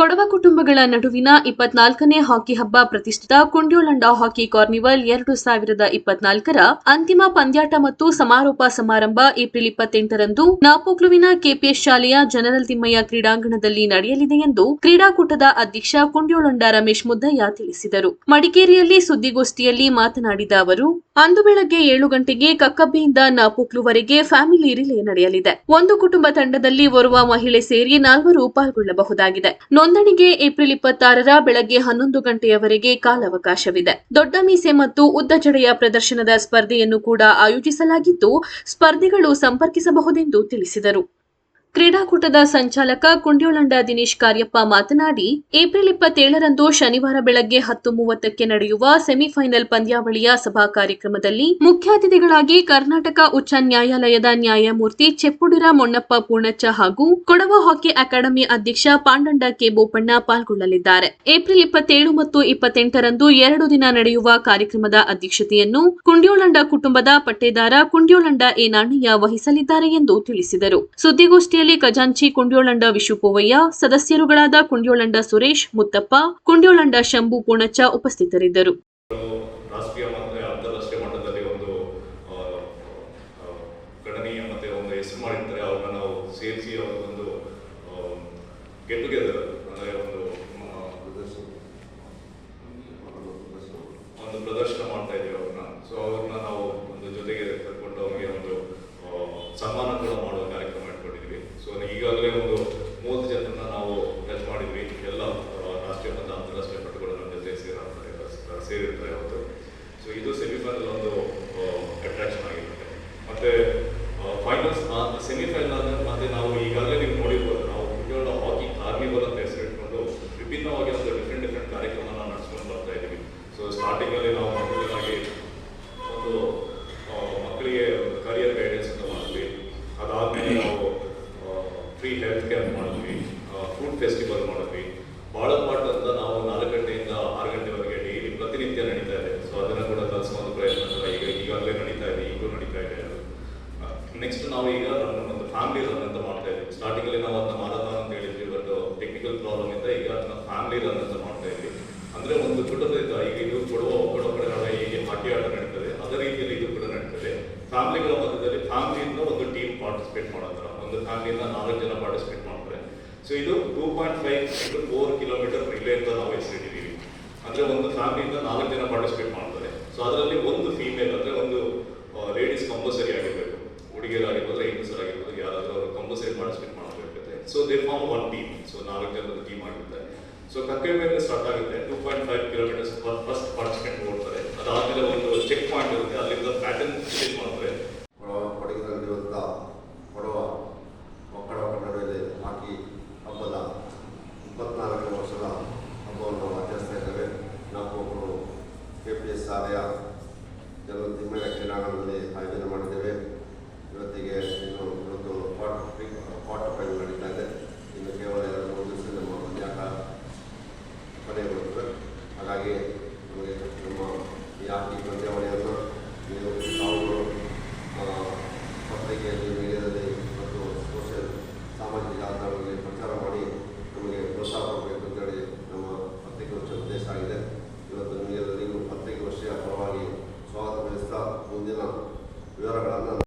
ಕೊಡವ ಕುಟುಂಬಗಳ ನಡುವಿನ ಇಪ್ಪತ್ನಾಲ್ಕನೇ ಹಾಕಿ ಹಬ್ಬ ಪ್ರತಿಷ್ಠಿತ ಕುಂಡ್ಯೋಳಂಡ ಹಾಕಿ ಕಾರ್ನಿವಲ್ ಎರಡು ಸಾವಿರದ ಇಪ್ಪತ್ನಾಲ್ಕರ ಅಂತಿಮ ಪಂದ್ಯಾಟ ಮತ್ತು ಸಮಾರೋಪ ಸಮಾರಂಭ ಏಪ್ರಿಲ್ ಇಪ್ಪತ್ತೆಂಟರಂದು ನಾಪೋಕ್ಲುವಿನ ಕೆಪಿಎಸ್ ಶಾಲೆಯ ಜನರಲ್ ತಿಮ್ಮಯ್ಯ ಕ್ರೀಡಾಂಗಣದಲ್ಲಿ ನಡೆಯಲಿದೆ ಎಂದು ಕ್ರೀಡಾಕೂಟದ ಅಧ್ಯಕ್ಷ ಕುಂಡ್ಯೋಳಂಡ ರಮೇಶ್ ಮುದ್ದಯ್ಯ ತಿಳಿಸಿದರು. ಮಡಿಕೇರಿಯಲ್ಲಿ ಸುದ್ದಿಗೋಷ್ಠಿಯಲ್ಲಿ ಮಾತನಾಡಿದ ಅವರು, ಅಂದು ಬೆಳಗ್ಗೆ ಏಳು ಗಂಟೆಗೆ ಕಕ್ಕಬ್ಬೆಯಿಂದ ನಾಪೋಕ್ಲುವರೆಗೆ ಫ್ಯಾಮಿಲಿ ರಿಲೇ ನಡೆಯಲಿದೆ. ಒಂದು ಕುಟುಂಬ ತಂಡದಲ್ಲಿ ಓರ್ವ ಮಹಿಳೆ ಸೇರಿ ನಾಲ್ವರು ಪಾಲ್ಗೊಳ್ಳಬಹುದಾಗಿದೆ. ನೋಂದಣಿಗೆ ಏಪ್ರಿಲ್ ಇಪ್ಪತ್ತಾರರ ಬೆಳಗ್ಗೆ ಹನ್ನೊಂದು ಗಂಟೆಯವರೆಗೆ ಕಾಲಾವಕಾಶವಿದೆ. ದೊಡ್ಡ ಮೀಸೆ ಮತ್ತು ಉದ್ದ ಜಡೆಯ ಪ್ರದರ್ಶನದ ಸ್ಪರ್ಧೆಯನ್ನು ಕೂಡ ಆಯೋಜಿಸಲಾಗಿದ್ದು, ಸ್ಪರ್ಧಿಗಳು ಸಂಪರ್ಕಿಸಬಹುದೆಂದು ತಿಳಿಸಿದರು. ಕ್ರೀಡಾಕೂಟದ ಸಂಚಾಲಕ ಕುಂಡ್ಯೋಳಂಡ ದಿನೇಶ್ ಕಾರ್ಯಪ್ಪ ಮಾತನಾಡಿ, ಏಪ್ರಿಲ್ ಇಪ್ಪತ್ತೇಳರಂದು ಶನಿವಾರ ಬೆಳಗ್ಗೆ ಹತ್ತು ಮೂವತ್ತಕ್ಕೆ ನಡೆಯುವ ಸೆಮಿಫೈನಲ್ ಪಂದ್ಯಾವಳಿಯ ಸಭಾ ಕಾರ್ಯಕ್ರಮದಲ್ಲಿ ಮುಖ್ಯ ಅತಿಥಿಗಳಾಗಿ ಕರ್ನಾಟಕ ಉಚ್ಚ ನ್ಯಾಯಾಲಯದ ನ್ಯಾಯಮೂರ್ತಿ ಚೆಪ್ಪುಡಿರ ಮೊಣ್ಣಪ್ಪ ಪೂರ್ಣಚ್ಚ ಹಾಗೂ ಕೊಡವ ಹಾಕಿ ಅಕಾಡೆಮಿ ಅಧ್ಯಕ್ಷ ಪಾಂಡಂಡ ಕೆ ಬೋಪಣ್ಣ ಪಾಲ್ಗೊಳ್ಳಲಿದ್ದಾರೆ. ಏಪ್ರಿಲ್ ಇಪ್ಪತ್ತೇಳು ಮತ್ತು ಇಪ್ಪತ್ತೆಂಟರಂದು ಎರಡು ದಿನ ನಡೆಯುವ ಕಾರ್ಯಕ್ರಮದ ಅಧ್ಯಕ್ಷತೆಯನ್ನು ಕುಂಡ್ಯೋಳಂಡ ಕುಟುಂಬದ ಪಟ್ಟೇದಾರ ಕುಂಡ್ಯೋಳಂಡ ಎ ವಹಿಸಲಿದ್ದಾರೆ ಎಂದು ತಿಳಿಸಿದರು. ಸುದ್ದಿಗೋಷ್ಠಿಯಲ್ಲಿ ಖಜಾಂಚಿ ಕುಂಡ್ಯೋಳಂಡ ವಿಶುಪೋವಯ್ಯ ಸದಸ್ಯರುಗಳಾದ ಕುಂಡ್ಯೋಳಂಡ ಸುರೇಶ್, ಮುತ್ತಪ್ಪ, ಕುಂಡ್ಯೋಳಂಡ ಶಂಭು ಪೂಣಚ್ಚ ಉಪಸ್ಥಿತರಿದ್ದರು. ಪ್ರದರ್ಶನ ಮಾಡ್ತಾ ಇದ್ದೀವಿ ಅವ್ರನ್ನ. ಸೊ ಅವ್ರನ್ನ ನಾವು ಒಂದು ಜೊತೆಗೆ ಕರ್ಕೊಂಡು ಅವ್ರಿಗೆ ಒಂದು ಸನ್ಮಾನ ಇದು ಸೆಮಿಫೈನಲ್ ಒಂದು ಅಟ್ರಾಕ್ಷನ್ ಆಗಿರುತ್ತೆ. ಮತ್ತೆ ಫೈನಲ್ಸ್ ಸೆಮಿಫೈನಲ್ ಅಂದ್ರೆ ಮತ್ತೆ ನಾವು ಈಗಾಗಲೇ ನೀವು ನೋಡಿರ್ಬೋದು, ನಾವು ಕೇವಲ ಹಾಕಿ ಕಾರ್ನಿವಲ್ ಅಂತ ಹೆಸರಿಟ್ಕೊಂಡು ವಿಭಿನ್ನವಾಗಿ ಒಂದು ಡಿಫ್ರೆಂಟ್ ಡಿಫ್ರೆಂಟ್ ಕಾರ್ಯಕ್ರಮನ ನಡೆಸ್ಕೊಂಡು ಬರ್ತಾ ಇದ್ದೀವಿ ಸೊ ಸ್ಟಾರ್ಟಿಂಗಲ್ಲಿ ನಾವು ಮೊದಲನೇದಾಗಿ ಒಂದು ಆ, ಮಕ್ಕಳಿಗೆ ಕರಿಯರ್ ಗೈಡೆನ್ಸ್ ಅಂತ ಮಾಡಿದ್ವಿ ಅದಾದ್ಮೇಲೆ ನಾವು ಫ್ರೀ ಹೆಲ್ತ್ ಕ್ಯಾಂಪ್ ಮಾಡಿದ್ವಿ ಫುಡ್ ಫೆಸ್ಟಿವಲ್ ಮಾಡಿದ್ವಿ ಬಾಳಪಾಟ್ ಅಂತ ನಾವು ನಾಲ್ಕು ಗಂಟೆಯಿಂದ ಆರು ಗಂಟೆವರೆಗೆ ಡೈಲಿ ಪ್ರತಿನಿತ್ಯ ನಡೀತಾ ಇದೆ ಸೊ ಅದನ್ನು ಕೂಡ ಕಲಿಸುವ ಒಂದು ಪ್ರಯತ್ನ ಕೂಡ ಈಗ ಈಗಾಗಲೇ ನಡೀತಾ ಇದೆ ಈಗಲೂ ನಡೀತಾ ಇದೆ ನೆಕ್ಸ್ಟ್ ನಾವು ಈಗ ಒಂದು ಫ್ಯಾಮಿಲಿ ರನ್ ಅಂತ ಮಾಡ್ತಾ ಇದ್ವಿ. ಸ್ಟಾರ್ಟಿಂಗಲ್ಲಿ ನಾವು ಅದನ್ನ ಮಾಡೋಣ ಅಂತ ಹೇಳಿದ್ವಿ ಬಟ್ ಟೆಕ್ನಿಕಲ್ ಪ್ರಾಬ್ಲಮ್ ಇಂದ ಈಗ ಅದನ್ನ ಫ್ಯಾಮಿಲಿ ರನ್ ಅಂತ ಮಾಡ್ತಾ ಇದ್ವಿ. ಅಂದ್ರೆ ಒಂದು ಕುಟುಂಬದಿಂದ ಈಗ ಇದು ಕೊಡುವ ಕೊಡುವ ಕಡೆ ಹೇಗೆ ಹಾಕಿ ಆಟ ನಡೀತದೆ. ಅದೇ ರೀತಿಯಲ್ಲಿ ಇದು ಕೂಡ ನಡೀತದೆ. ಫ್ಯಾಮಿಲಿಗಳ ಮಧ್ಯದಲ್ಲಿ ಫ್ಯಾಮಿಲಿಯಿಂದ ಒಂದು ಟೀಮ್ ಪಾರ್ಟಿಸಿಪೇಟ್ ಮಾಡೋ ಥರ ಒಂದು ಫ್ಯಾಮಿಲಿಯಿಂದ ನಾಲ್ಕು ಜನ ಪಾರ್ಟಿಸಿಪೇಟ್ ಮಾಡ್ತಾರೆ. ಸೊ ಇದು two point five into four kilometre relay ಅಂತ ನಾವು ಹೆಸರಿಟ್ಟಿದ್ದೀವಿ. ಅಂದ್ರೆ ಒಂದು ಫ್ಯಾಮಿಲಿಯಿಂದ ನಾಲ್ಕು ಜನ ಪಾರ್ಟಿಸಿಪೇಟ್ ಮಾಡ್ತಾರೆ. ಸೊ ಅದರಲ್ಲಿ ಒಂದು ಫೀಮೇಲ್ ಅಂದ್ರೆ ಒಂದು ಲೇಡೀಸ್ ಕಂಪಲ್ಸರಿ ಆಗಿರ್ಬೇಕು ಹುಡುಗಿಯರಾಗಿರ್ಬೋದು ಹೆಂಗಸರಾಗಿರ್ಬೋದು ಯಾರಾದರೂ ಅವರು ಕಂಪಲ್ಸರಿ ಪಾರ್ಟಿಸಿಪೇಟ್ ಮಾಡಬೇಕಾಗುತ್ತೆ so they form one team so ನಾಲ್ಕು ಜನದ ಟೀಮ್ ಆಗಿರುತ್ತೆ ಸೊ ಮೇಲೆ ಸ್ಟಾರ್ಟ್ ಆಗುತ್ತೆ. Two point five kilometres first participate ಓಡ್ತಾರೆ. ಅದಾದಮೇಲೆ ಒಂದು ಚೆಕ್ ಪಾಯಿಂಟ್ ಇರುತ್ತೆ. ಅಲ್ಲಿಂದ ಪ್ಯಾಟರ್ನ್ ಚೇಂಜ್ ಮಾಡ್ತಾರೆ ಹಾಗಾಗಿ ನಮಗೆ ನಮ್ಮ ಈ ಆರ್ಥಿಕ ಪಂದ್ಯಾವಳಿಯನ್ನು ನೀವು ತಾವುಗಳು ಪತ್ರಿಕೆಯಲ್ಲಿ